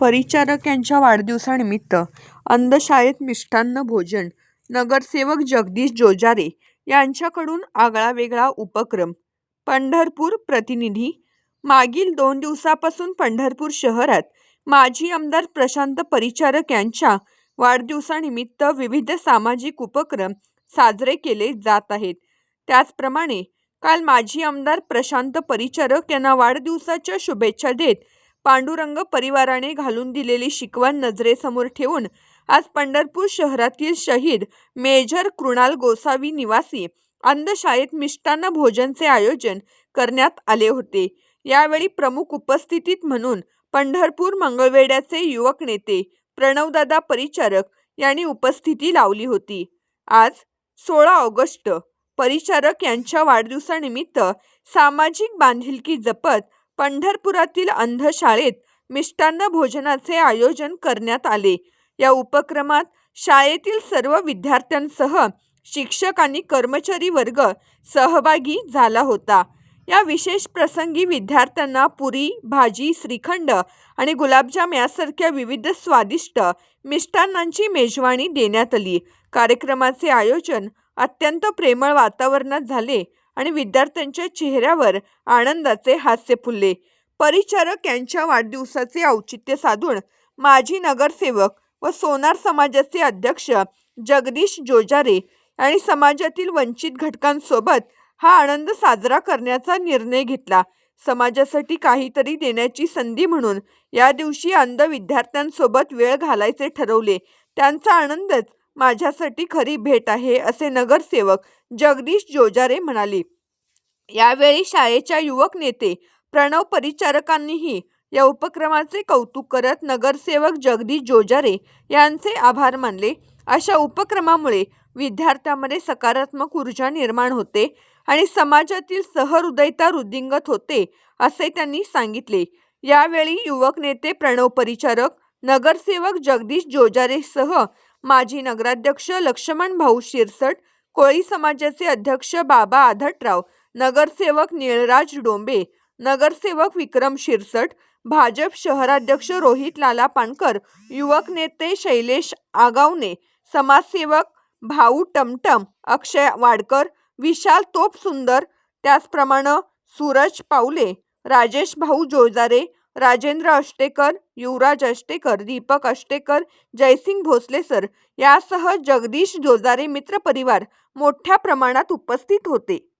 परिचारक यांच्या वाढदिवसानिमित्त अंधशाळेत मिष्टान्न भोजन नगरसेवक जगदीश जोजारे यांच्याकडून आगळावेगळा उपक्रम. पंढरपूर प्रतिनिधी मागील दोन दिवसापासून पंढरपूर शहरात माजी आमदार प्रशांत परिचारक यांच्या वाढदिवसानिमित्त विविध सामाजिक उपक्रम साजरे केले जात आहेत. त्याचप्रमाणे काल माजी आमदार प्रशांत परिचारक यांना वाढदिवसाच्या शुभेच्छा देत पांडुरंग परिवाराने घालून दिलेली शिकवण नजरेसमोर ठेवून आज पंढरपूर शहरातील शहीद मेजर कृणाल गोसावी निवासी अंधशाळेत मिष्टान्न भोजनचे आयोजन करण्यात आले होते. यावेळी प्रमुख उपस्थितीत म्हणून पंढरपूर मंगळवेड्याचे युवक नेते प्रणवदादा परिचारक यांनी उपस्थिती लावली होती. आज सोळा ऑगस्ट परिचारक यांच्या वाढदिवसानिमित्त सामाजिक बांधिलकी जपत पंढरपुरातील अंधशाळेत मिष्टान्न भोजनाचे आयोजन करण्यात आले. या उपक्रमात शाळेतील सर्व विद्यार्थ्यांसह शिक्षक आणि कर्मचारी वर्ग सहभागी झाला होता. या विशेष प्रसंगी विद्यार्थ्यांना पुरी भाजी श्रीखंड आणि गुलाबजाम यासारख्या विविध स्वादिष्ट मिष्टान्नांची मेजवानी देण्यात आली. कार्यक्रमाचे आयोजन अत्यंत प्रेमळ वातावरणात झाले आणि विद्यार्थ्यांच्या चेहऱ्यावर आनंदाचे हास्य फुलले. परिचारक यांच्या वाढदिवसाचे औचित्य साधून माजी नगरसेवक व सोनार समाजाचे अध्यक्ष जगदीश जोजारे आणि समाजातील वंचित घटकांसोबत हा आनंद साजरा करण्याचा निर्णय घेतला. समाजासाठी काहीतरी देण्याची संधी म्हणून या दिवशी अंध विद्यार्थ्यांसोबत वेळ घालायचे ठरवले. त्यांचा आनंदच माझ्यासाठी खरी भेट आहे असे नगरसेवक जगदीश जोजारे म्हणाले. यावेळी शाळेच्या युवक नेते प्रणव परिचारकांनीही या उपक्रमाचे कौतुक करत नगरसेवक जगदीश जोजारे यांचे आभार मानले. अशा उपक्रमामुळे विद्यार्थ्यांमध्ये सकारात्मक ऊर्जा निर्माण होते आणि समाजातील सहृदयता वृद्धिंगत होते असे त्यांनी सांगितले. यावेळी युवक नेते प्रणव परिचारक नगरसेवक जगदीश जोजारेसह माजी नगराध्यक्ष लक्ष्मण भाऊ शिरसट कोळी समाजाचे अध्यक्ष बाबा आधटराव नगरसेवक निळराज डोंबे नगरसेवक विक्रम शिरसट भाजप शहराध्यक्ष रोहित लाला पानकर युवक नेते शैलेश आगावने समाजसेवक भाऊ टमटम अक्षय वाडकर विशाल तोप सुंदर त्याचप्रमाणे सूरज पावले राजेश भाऊ जोजारे राजेंद्र अष्टेकर युवराज अष्टेकर दीपक अष्टेकर जयसिंग भोसले सर यासह जगदीश जोजारे मित्रपरिवार मोठ्या प्रमाणात उपस्थित होते.